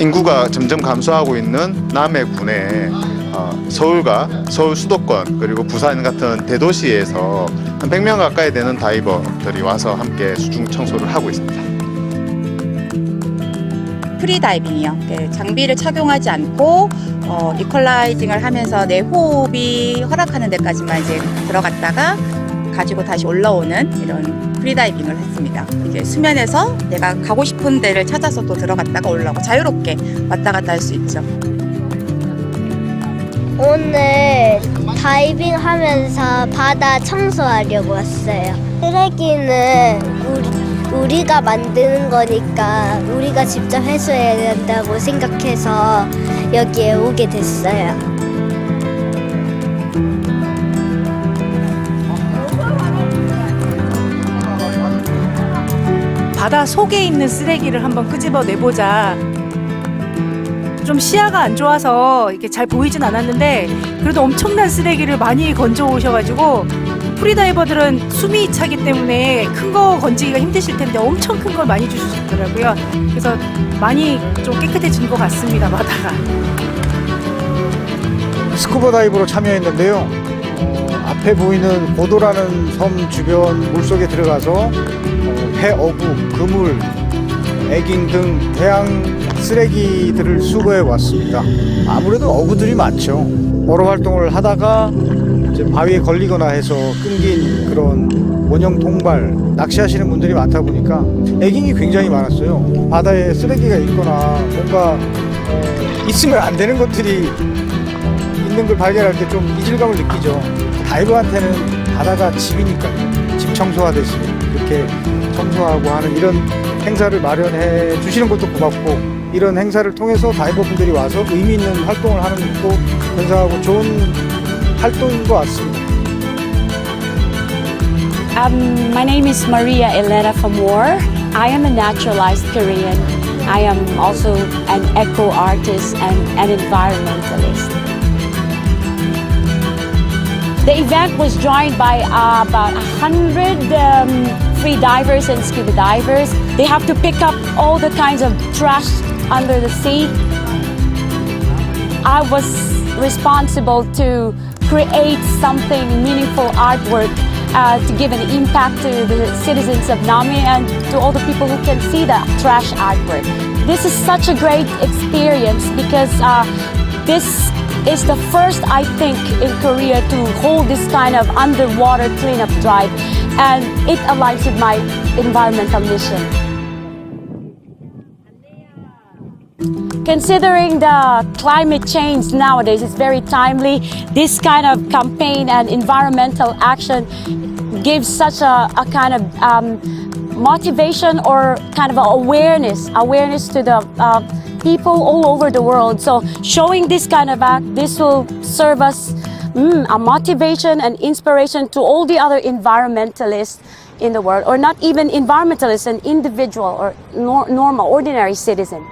인구가 점점 감소하고 있는 남해군에 어, 서울과 서울 수도권 그리고 부산 같은 대도시에서 한 100명 가까이 되는 다이버들이 와서 함께 수중 청소를 하고 있습니다. 프리다이빙이요. 네, 장비를 착용하지 않고 어, 이퀄라이징을 하면서 내 호흡이 허락하는 데까지만 이제 들어갔다가 가지고 다시 올라오는 이런 프리다이빙을 했습니다. 이제 수면에서 내가 가고 싶은 데를 찾아서 또 들어갔다가 올라오고 자유롭게 왔다 갔다 할 수 있죠. 오늘 다이빙 하면서 바다 청소하려고 왔어요. 쓰레기는 우리, 우리가 만드는 거니까 우리가 직접 해소해야 된다고 생각해서 여기에 오게 됐어요. 바다 속에 있는 쓰레기를 한번 끄집어 내보자. 좀 시야가 안 좋아서 이렇게 잘 보이진 않았는데 그래도 엄청난 쓰레기를 많이 건져 오셔가지고 프리다이버들은 숨이 차기 때문에 큰 거 건지기가 힘드실 텐데 엄청 큰 걸 많이 주셨더라고요. 그래서 많이 좀 깨끗해진 것 같습니다 바다가. 스쿠버 다이브로 참여했는데요. 어, 앞에 보이는 고도라는 섬 주변 물속에 들어가서 어, 폐 어구, 그물, 애깅 등 해양 쓰레기들을 수거해 왔습니다. 아무래도 어구들이 많죠. 어로 활동을 하다가 이제 바위에 걸리거나 해서 끊긴 그런 원형 통발 낚시하시는 분들이 많다 보니까 애깅이 굉장히 많았어요. 바다에 쓰레기가 있거나 뭔가 어, 있으면 안 되는 것들이 있는 걸 발견할 때 좀 이질감을 느끼죠. 다이버한테는 바다가 집이니까요. 집 청소하듯이 이렇게 청소하고 하는 이런 행사를 마련해 주시는 것도 고맙고 이런 행사를 통해서 다이버분들이 와서 의미 있는 활동을 하는 것도 건강하고 좋은 활동인 것 같습니다. Um, my name is Maria Elena Famor. I am a naturalized Korean. I am also an eco artist and an environmentalist. The event was joined by uh, about 100 um, free divers and scuba divers. They have to pick up all the kinds of trash under the sea. I was responsible to create something meaningful artwork uh, to give an impact to the citizens of Nami and to all the people who can see the trash artwork. This is such a great experience because uh, this is the first, I think, in Korea to hold this kind of underwater cleanup drive, and it aligns with my environmental mission. Considering the climate change nowadays it's very timely, this kind of campaign and environmental action gives such a, a kind of um, motivation or kind of awareness, awareness to the uh, people all over the world. So showing this kind of act, this will serve us mm, a motivation and inspiration to all the other environmentalists in the world, or not even environmentalists, an individual or nor- normal, ordinary citizen.